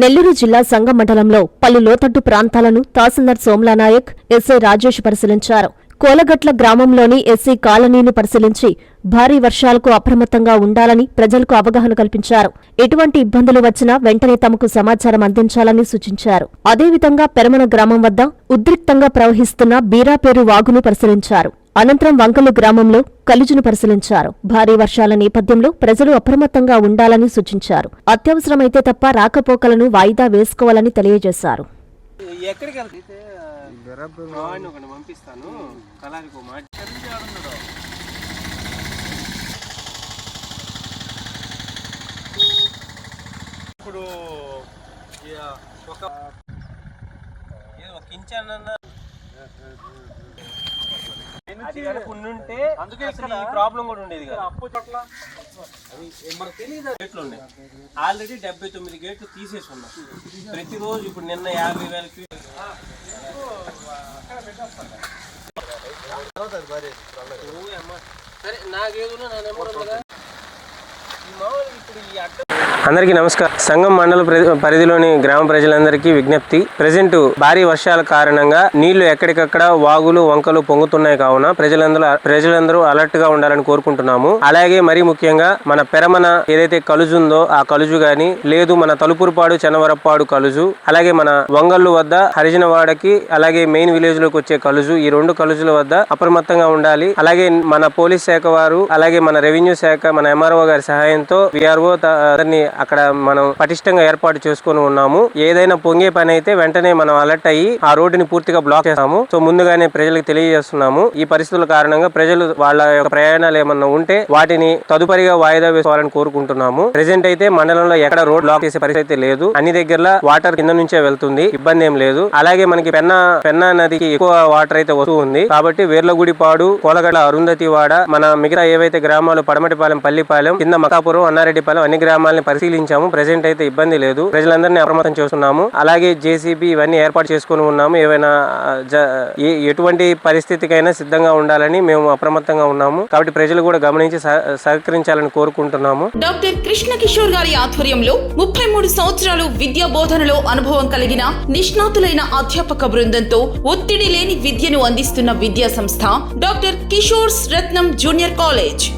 నెల్లూరు జిల్లా సంగ మండలంలో పలు లోతట్టు ప్రాంతాలను తహసీల్దార్ సోమ్లానాయక్ ఎస్ఐ రాజేష్ పరిశీలించారు. కోలగట్ల గ్రామంలోని ఎస్సీ కాలనీని పరిశీలించి భారీ వర్షాలకు అప్రమత్తంగా ఉండాలని ప్రజలకు అవగాహన కల్పించారు. ఎటువంటి ఇబ్బందులు వచ్చినా వెంటనే తమకు సమాచారం అందించాలని సూచించారు. అదేవిధంగా పెరమన గ్రామం వద్ద ఉద్రిక్తంగా ప్రవహిస్తున్న బీరాపేరు వాగును పరిశీలించారు. అనంతరం వంకలు గ్రామంలో కలుజును పరిశీలించారు. భారీ వర్షాల నేపథ్యంలో ప్రజలు అప్రమత్తంగా ఉండాలని సూచించారు. అత్యవసరమైతే తప్ప రాకపోకలను వాయిదా వేసుకోవాలని తెలియజేశారు. ఇప్పుడు ఒక ఒక ఇంచన్న ఉండుంటే అందుకే అసలు ఈ ప్రాబ్లం కూడా ఉండేది కదా. గేట్లు ఉన్నాయి. ఆల్రెడీ డెబ్బై తొమ్మిది గేట్లు తీసేసి ఉన్నాం ప్రతిరోజు ఇప్పుడు నిన్న యాభై వేలకి సరే నాకేదో నా నెంబర్ ఉంది కదా ఈ మామూలుగా ఇప్పుడు ఈ అడ్డ అందరికీ నమస్కారం. సంఘం మండల ప్ర- పరిధిలోని గ్రామ ప్రజలందరికీ విజ్ఞప్తి. ప్రజెంట్ భారీ వర్షాల కారణంగా నీళ్ళు ఎక్కడికక్కడ వాగులు వంకలు పొంగుతున్నాయి కావున ప్రజలందరూ ప్రజలందరూ అలర్ట్గా ఉండాలని కోరుకుంటున్నాము. అలాగే మరీ ముఖ్యంగా మన పెరమన ఏదైతే కలుజు ఉందో ఆ కలుజు గాని లేదు మన తలుపురుపాడు చెనవరప్పాడు కలుజు అలాగే మన వంగళ్ళు వద్ద హరిజనవాడకి అలాగే మెయిన్ విలేజ్లోకి వచ్చే కలుజు ఈ రెండు కలుజుల వద్ద అప్రమత్తంగా ఉండాలి. అలాగే మన పోలీస్ శాఖ వారు అలాగే మన రెవెన్యూ శాఖ మన ఎంఆర్ఓ గారి సహాయంతో విఆర్ఓ అందరినీ అక్కడ మనం పటిష్టంగా ఏర్పాటు చేసుకొని ఉన్నాము. ఏదైనా పొంగే పని అయితే వెంటనే మనం అలర్ట్ అయ్యి ఆ రోడ్డుని పూర్తిగా బ్లాక్ చేస్తాము. సో ముందుగానే ప్రజలకు తెలియజేస్తున్నాము. ఈ పరిస్థితుల కారణంగా ప్రజలు వాళ్ళ యొక్క ప్రయాణాలు ఏమన్నా ఉంటే వాటిని తదుపరిగా వాయిదా వేసుకోవాలని కోరుకుంటున్నాము. ప్రెసెంట్ అయితే మండలంలో ఎక్కడ రోడ్ బ్లాక్ చేసే పరిస్థితి అయితే లేదు. అన్ని దగ్గర వాటర్ కింద నుంచే వెళ్తుంది. ఇబ్బంది ఏం లేదు. అలాగే మనకి పెన్నా పెన్నా నదికి ఎక్కువ వాటర్ అయితే వస్తూ ఉంది. కాబట్టి వేర్లగుడిపాడు కోలగడ అరుంధతివాడ మన మిగతా ఏవైతే గ్రామాలు పడమటిపాలెం పల్లిపాలెం కింద మకాపురం అన్నారెడ్డిపాలెం అన్ని గ్రామాలని పరిశీలించాము. ప్రజెంట్ అయితే ఇబ్బంది లేదు. ప్రజలందరినీ అప్రమత్తం చేస్తున్నాము. అలాగే జేసీబీ ఇవన్నీ ఏర్పాటు చేసుకుని ఉన్నాము. ఏవైనా జ- ఏ- ఎటువంటి పరిస్థితికైనా సిద్ధంగా ఉండాలని మేము అప్రమత్తంగా ఉన్నాము. కాబట్టి ప్రజలు కూడా గమనించి సహ- సహకరించాలని కోరుకుంటున్నాము. డాక్టర్ కృష్ణ కిషోర్ గారి ఆధ్వర్యంలో ముప్పై మూడు సంవత్సరాలు విద్యా బోధనలో అనుభవం కలిగిన నిష్ణాతులైన అధ్యాపక బృందంతో ఒత్తిడి లేని విద్యను అందిస్తున్న విద్యా సంస్థ doctor Kishore's Ratnam junior college.